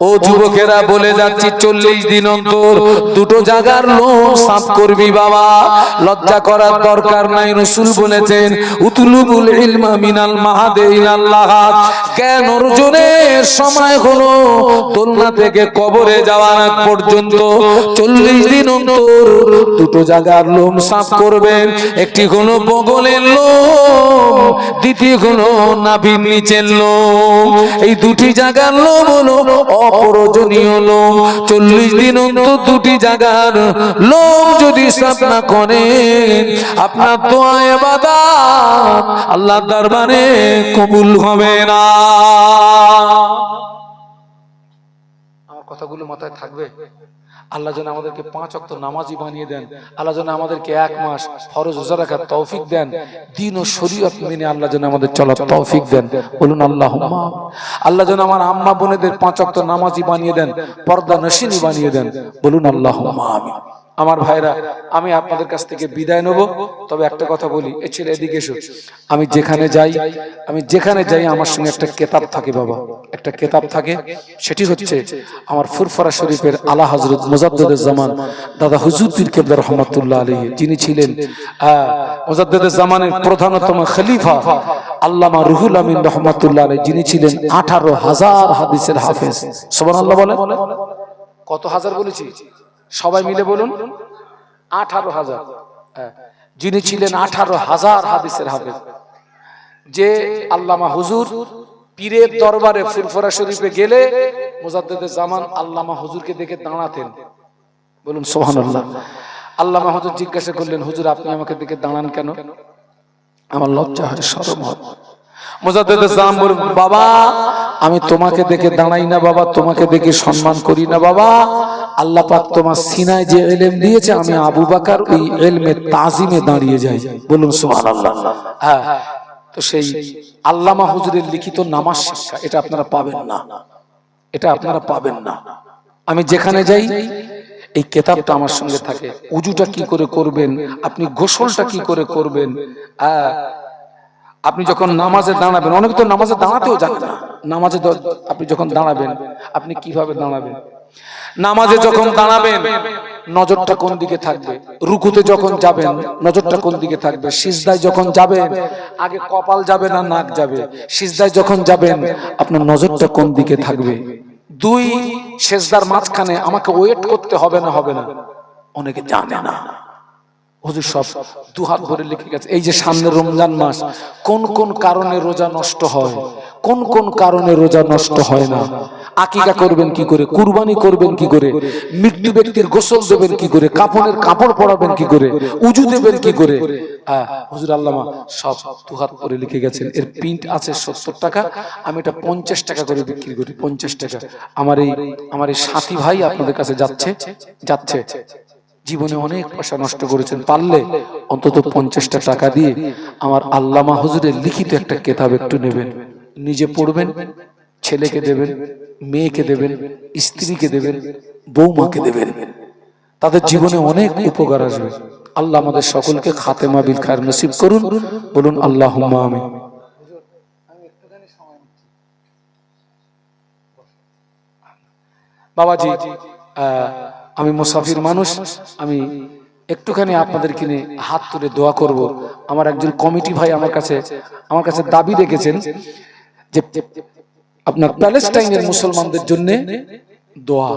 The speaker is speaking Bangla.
ও যুবকেরা বলে যাচ্ছি, চল্লিশ দিন অন্তর দুটো জায়গার লোক সাফ করবি বাবা। লজ্জা করার দরকার নাই, রসুল বলেছেন, উতুলুবুল ইলমা মিনাল মাহাদে ইলাল্লাহ জ্ঞান অর্জনের সময় হলো দোলনা থেকে কবরে যাওয়ার আগ পর্যন্ত চল্লিশ দিন অন্তর দুটো জায়গার লোম সাফ করবেন, একটি হলো বগলের লোম দ্বিতীয় হলো নাভির নিচের লোম এই দুটি জায়গার লোম হলো অপ্রয়োজনীয় লোম চল্লিশ দিন অন্তর দুটি জায়গার লোম যদি সাফ করেন, আপনার তো বাদা আল্লাহ দরবারে কবুল হবে না। আমার কথাগুলো মাথায় থাকবে? আল্লাহ যেন আমাদেরকে পাঁচ অক্ত নামাজি বানিয়ে দেন। আল্লাহ যেন আমাদেরকে এক মাস ফরজ রোজা রাখার তৌফিক দেন। দিন ও শরীয়ত মেনে আল্লাহ যেন আমাদের চলার তৌফিক দেন। বলুন আল্লাহ আল্লাহ যেন আমার আম্মা বোনেদের পাঁচ অক্ত নামাজি বানিয়ে দেন, পর্দা নসিনী বানিয়ে দেন। বলুন আল্লাহ আমিন। আমার ভাইরা, আমি আপনাদের কাছ থেকে বিদায় নেব। তবে একটা কথা বলি, এ ছেলে, এদিকে এসো। আমি যেখানে যাই, আমি যেখানে যাই, আমার সঙ্গে একটা কেতাব থাকে বাবা। একটা কেতাব থাকে, সেটি হচ্ছে আমার ফুরফরা শরীফের আলা হজরত জামান। দাদা পীর কেবলা রহমতুল্লাহ আলী যিনি ছিলেন জামানের প্রধানতম খলিফা, আল্লামা রুহুল আমিন রহমতুল্লাহ আলী যিনি ছিলেন আঠারো হাজার হাদিসের হাফেজ। সোমান আল্লাহ বলে কত হাজার বলেছি? সবাই মিলে বলুন। আঠারো হাজার। হ্যাঁ। যিনি ছিলেন আঠারো হাজার হাদিসের হাফেজ। যে আল্লামা হুজুর পীরের দরবারে ফুরফরা শরীফে গেলে মুজাদ্দেদের জামান আল্লামা হুজুরকে দেখে দাঁড়াতেন। বলুন সোহান আল্লামা হুজুর জিজ্ঞাসা করলেন হুজুর আপনি আমাকে দেখে দাঁড়ান কেন? আমার লজ্জা হয় সরম হয়। বাবা আমি তোমাকে দেখে দাঁড়াই না বাবা তোমাকে দেখে সম্মান করি না বাবা। আল্লাহ পাক তোমার সিনায় যে এলেম দিয়েছে আমি আবু বাকার ওই এলমে তাজিমে দাঁড়িয়ে যাই বলুন সুবহানাল্লাহ। হ্যাঁ। তো সেই আল্লামা হুজুরের লিখিত নামাজ শিক্ষা এটা আপনারা পাবেন না। এটা আপনারা পাবেন না। আমি যেখানে যাই এই কেতাবটা আমার সঙ্গে থাকে। উজুটা কি করে করবেন? আপনি গোসলটা কি করে করবেন? আহ, আপনি যখন নামাজে দাঁড়াবেন, অনেকে তো নামাজে দাঁড়াতেও জানে না। নামাজে আপনি যখন দাঁড়াবেন, আপনি কীভাবে দাঁড়াবেন? নামাজে যখন দাঁড়াবেন, নজরটা কোন দিকে থাকবে? রুকুতে যখন যাবেন, নজরটা কোন দিকে থাকবে? সিজদায় যখন যাবেন, আগে কপাল যাবে না নাক যাবে? সিজদায় যখন যাবেন, আপনার নজরটা কোন দিকে থাকবে? দুই, সেজদার মাঝখানে আমাকে ওয়েট করতে হবে না হবে না। অনেকে জানে না। হুজুর সব দু হাত ভরে লিখে গেছে এই যে সামনে রমজান মাস কোন কোন কারণে রোজা নষ্ট হয়? কোন কোন কারণে রোজা নষ্ট হয় না? আকিকা করবেন কি করে? কুরবানি করবেন কি করে? মৃত্যু ব্যক্তির গোসল দেবেন কি করে? কাপড়ের কাপড় পরাবেন কি করে? উজু দেবেন কি করে? আহ, হুজুর আল্লামা সব দু হাত করে লিখে গেছেন। এর প্রিন্ট আছে সত্তর টাকা আমি এটা পঞ্চাশ টাকা করে বিক্রি করি পঞ্চাশ টাকা। আমার এই আমার এই সাথী ভাই আপনাদের কাছে যাচ্ছে যাচ্ছে। জীবনে অনেক পয়সা নষ্ট করেছেন পারলে অন্তত পঞ্চাশটা টাকা দিয়ে আমার আল্লামা হুজুরের লিখিত একটা কেতাব একটু নেবেন। নিজে পড়বেন ছেলেকে দেবেন মেয়েকে দেবেন স্ত্রীকে দেবেন বৌমাকে দেবেন। তাদের জীবনে অনেক উপকার আসবে। আল্লাহ আমাদের সকলকে খাতেমা বিল খায়ের নসিব করুন। বলুন আল্লাহ আমিন। বাবাজি আহ, আমি মুসাফির মানুষ, আমি একটুখানি আপনাদের কিনে হাত তুলে দোয়া করব। আমার একজন কমিটি ভাই আমার কাছে আমার কাছে দাবি রেখেছেন যে আপনার প্যালেস্টাইনের মুসলমানদের জন্য দোয়া।